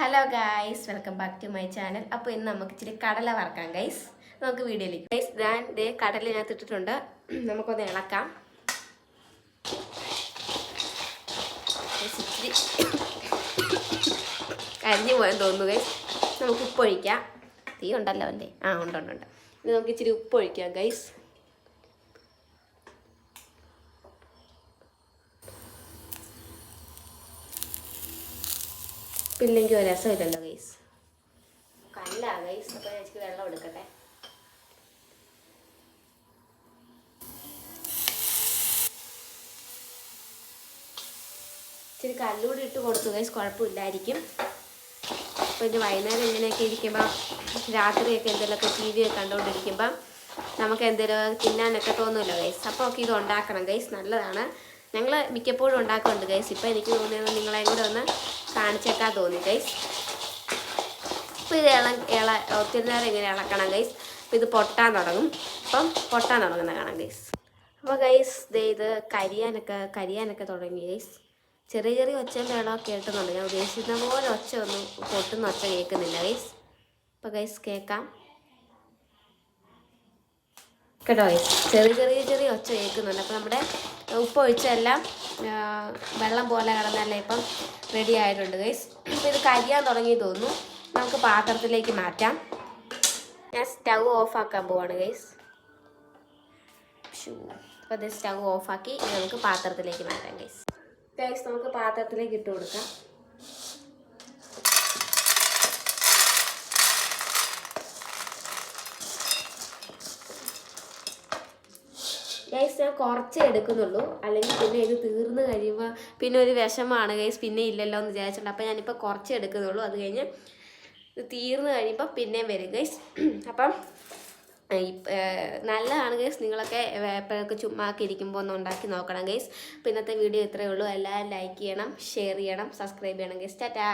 Hello guys welcome back to my channel അപ്പോൾ ഇന്ന് നമുക്ക് ഇച്ചിരി കടല വറക്കാം ഗൈസ് നമുക്ക് വീഡിയോയിലേക്ക് ഗൈസ് ഞാൻ ദേ കടല ഞാൻ ഇട്ടിട്ടുണ്ട്. നമുക്കൊന്ന് ഇളക്കാം. ഇച്ചിരി കരിഞ്ഞു പോയെന്ന് തോന്നുന്നു ഗൈസ് നമുക്ക് ഉപ്പൊഴിക്കാം. തീ ഉണ്ടല്ലോ അല്ലേ ആ ഉണ്ട് ഉണ്ട് ഇനി നമുക്ക് ഇച്ചിരി ഉപ്പൊഴിക്കാം ഗൈസ് പിന്നെങ്കിൽ ഒരു രസമില്ലല്ലോ ഗൈസ് കല്ല ഗൈസ് അപ്പോൾ ഞാൻ വെള്ളം എടുക്കട്ടെ. ഇച്ചിരി കല്ലൂടി ഇട്ട് കൊടുത്തു ഗൈസ് കുഴപ്പമില്ലായിരിക്കും. അപ്പോൾ ഇത് വൈകുന്നേരം ഇങ്ങനെയൊക്കെ ഇരിക്കുമ്പോൾ രാത്രിയൊക്കെ എന്തെങ്കിലുമൊക്കെ ടി വി ഒക്കെ കണ്ടുകൊണ്ടിരിക്കുമ്പം നമുക്ക് എന്തെങ്കിലും തിന്നാനൊക്കെ തോന്നുമല്ലോ ഗൈസ് അപ്പോൾ ഒക്കെ ഇത് ഉണ്ടാക്കണം ഗൈസ് നല്ലതാണ്. ഞങ്ങൾ മിക്കപ്പോഴും ഉണ്ടാക്കുന്നുണ്ട് ഗൈസ് ഇപ്പോൾ എനിക്ക് തോന്നിയത് നിങ്ങളെയും കൂടെ ഒന്ന് കാണിച്ചേക്കാൻ തോന്നി ഗൈസ് അപ്പോൾ ഇത് ഇള ഇള ഒത്തിരി നേരം ഇങ്ങനെ ഇളക്കണം ഗൈസ് അപ്പോൾ ഇത് പൊട്ടാൻ തുടങ്ങും. അപ്പം പൊട്ടാൻ തുടങ്ങുന്ന കാണാം ഗൈസ് അപ്പോൾ ഗൈസ് ദേ ഇത് കരിയാനൊക്കെ കരിയാനൊക്കെ തുടങ്ങി ഗൈസ് ചെറിയ ചെറിയ ഒച്ചയും വേളമൊക്കെ കേട്ടുന്നുണ്ട് ഞാൻ ഉദ്ദേശിക്കുന്ന പോലെ ഒച്ച ഒന്നും പൊട്ടുന്ന ഒച്ച കേൾക്കുന്നില്ല ഗൈസ് അപ്പോൾ ഗൈസ് കേൾക്കാം. കേട്ടോ ഗൈസ് ചെറിയ ചെറിയ ചെറിയ ഒച്ച കേൾക്കുന്നുണ്ട്. അപ്പോൾ നമ്മുടെ ഉപ്പ് ഒഴിച്ചെല്ലാം ആ, വെള്ളം പോലെ കിടന്നല്ല ഇപ്പം റെഡി ആയിട്ടുണ്ട് ഗൈസ് ഇപ്പം ഇത് കരിയാൻ തുടങ്ങി തോന്നുന്നു. നമുക്ക് പാത്രത്തിലേക്ക് മാറ്റാം. ഞാൻ സ്റ്റൗ ഓഫാക്കാൻ പോവാണ് ഗൈസ് അപ്പോൾ ഇത് സ്റ്റവ് ഓഫാക്കി നമുക്ക് പാത്രത്തിലേക്ക് മാറ്റാം ഗൈസ് ഗൈസ് നമുക്ക് പാത്രത്തിലേക്ക് ഇട്ട് കൊടുക്കാം. ഗൈസ് ഞാൻ കുറച്ചേ എടുക്കുന്നുള്ളൂ. അല്ലെങ്കിൽ പിന്നെ ഇത് തീർന്നു കഴിയുമ്പോൾ പിന്നെ ഒരു വിഷമാണ്. ഗൈസ് പിന്നെ ഇല്ലല്ലോ എന്ന് വിചാരിച്ചിട്ടുണ്ട്. അപ്പോൾ ഞാനിപ്പോൾ കുറച്ചേ എടുക്കുന്നുള്ളൂ. അത് കഴിഞ്ഞ് ഇത് തീർന്നു കഴിയുമ്പോൾ പിന്നെയും വരും ഗൈസ് അപ്പം നല്ലതാണ് ഗൈസ് നിങ്ങളൊക്കെ എപ്പോഴൊക്കെ ചുമ്മാക്കി ഇരിക്കുമ്പോൾ ഒന്ന് ഉണ്ടാക്കി നോക്കണം ഗൈസ് അപ്പോൾ ഇന്നത്തെ വീഡിയോ ഇത്രയേ ഉള്ളൂ. എല്ലാവരും ലൈക്ക് ചെയ്യണം ഷെയർ ചെയ്യണം സബ്സ്ക്രൈബ് ചെയ്യണം ഗൈസ് ടാറ്റാ